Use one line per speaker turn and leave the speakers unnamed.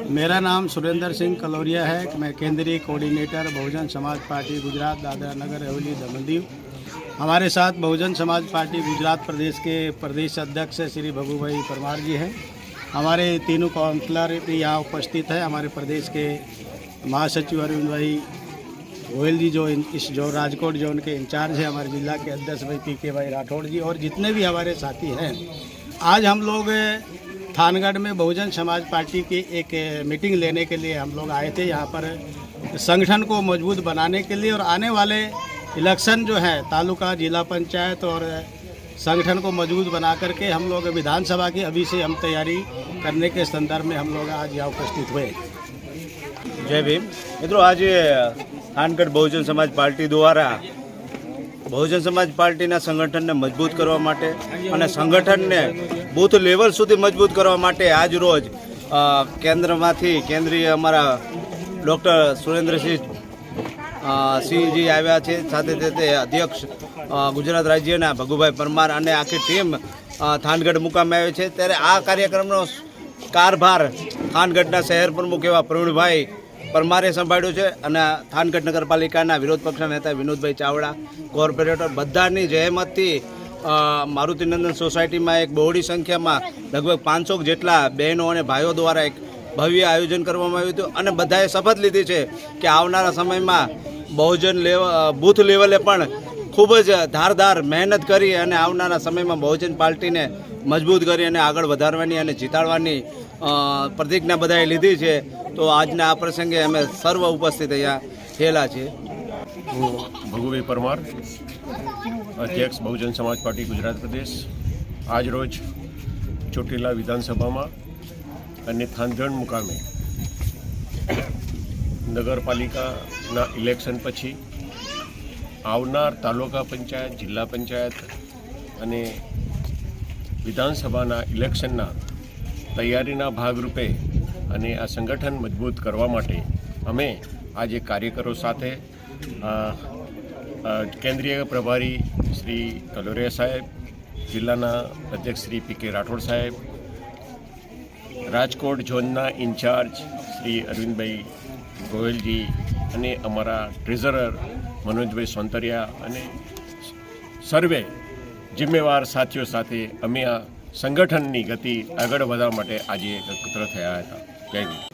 मेरा नाम सुरेंद्र सिंह कलौरिया है। मैं केंद्रीय कोऑर्डिनेटर बहुजन समाज पार्टी गुजरात, दादरा नगर, हवेली दमन दीव हमारे साथ बहुजन समाज पार्टी गुजरात प्रदेश के प्रदेश अध्यक्ष श्री भगुभाई परमार जी हैं। हमारे तीनों काउंसलर भी यहाँ उपस्थित है। हमारे प्रदेश के महासचिव अरविंद भाई गोयल जी जो इस जो राजकोट जोन के इंचार्ज है। हमारे जिला के अध्यक्ष भाई पी के भाई राठौड़ जी और जितने भी हमारे साथी हैं। आज हम लोग थानगढ़ में बहुजन समाज पार्टी की एक अ, मीटिंग लेने के लिए हम लोग आए थे यहाँ पर संगठन को मजबूत बनाने के लिए और आने वाले इलेक्शन जो है तालुका जिला पंचायत और अ, संगठन को मजबूत बना करके हम लोग विधानसभा की अभी से हम तैयारी करने के संदर्भ में हम लोग आज यहाँ उपस्थित हुए
જય ભીમ મિત્રો આજે થાનગઢ બહુજન સમાજ પાર્ટી દ્વારા બહુજન સમાજ પાર્ટીના સંગઠનને મજબૂત કરવા માટે અને સંગઠનને બૂથ લેવલ સુધી મજબૂત કરવા માટે આજ રોજ કેન્દ્રમાંથી કેન્દ્રીય અમારા ડૉક્ટર સુરેન્દ્રસિંહ સિંહજી આવ્યા છે. સાથે સાથે અધ્યક્ષ ગુજરાત રાજ્યના ભગુભાઈ પરમાર અને આખી ટીમ થાનગઢ મુકામે આવે છે. ત્યારે આ કાર્યક્રમનો કારભાર થાનગઢના શહેર પ્રમુખ એવા પ્રવીણભાઈ પરમારે સંભાળ્યું છે અને થાનગઢ નગરપાલિકાના વિરોધ પક્ષના નેતા વિનોદભાઈ ચાવડા, કોર્પોરેટર બધાની જહેમતથી મારુતિનંદન સોસાયટીમાં એક બહોળી સંખ્યામાં લગભગ પાંચસો જેટલા બહેનો અને ભાઈઓ દ્વારા એક ભવ્ય આયોજન કરવામાં આવ્યું હતું અને બધાએ શપથ લીધી છે કે આવનારા સમયમાં બહુજન લેવ બૂથ લેવલે પણ ખૂબ જ ધારદાર મહેનત કરી અને આવનારા સમયમાં બહુજન પાર્ટીને મજબૂત કરી અને આગળ વધારવાની અને જીતાડવાની પ્રતિજ્ઞા બધાએ લીધી છે. તો આજના આ પ્રસંગે અમે સર્વ ઉપસ્થિત અહીંયા થયેલા છીએ.
હું ભગુભાઈ પરમાર, અધ્યક્ષ બહુજન સમાજ પાર્ટી ગુજરાત પ્રદેશ. આજ રોજ ચોટીલા વિધાનસભામાં અને થાંધણ મુકામે નગરપાલિકાના ઇલેક્શન પછી આવનાર તાલુકા પંચાયત, જિલ્લા પંચાયત અને વિધાનસભાના ઇલેક્શનના તૈયારીના ભાગરૂપે અને આ સંગઠન મજબૂત કરવા માટે અમે આજે કાર્યકરો સાથે કેન્દ્રીય પ્રભારી શ્રી કલોરિયા સાહેબ, જિલ્લાના અધ્યક્ષ શ્રી પી કે રાઠોડ સાહેબ, રાજકોટ ઝોનના ઇન્ચાર્જ શ્રી અરવિંદભાઈ ગોયલજી અને અમારા ટ્રેઝરર મનોજભાઈ સોંતરિયા અને સર્વે જિમ્મેવાર સાથીઓ સાથે અમે આ સંગઠનની ગતિ આગળ વધારવા માટે આજે એકત્ર થયા હતા. જય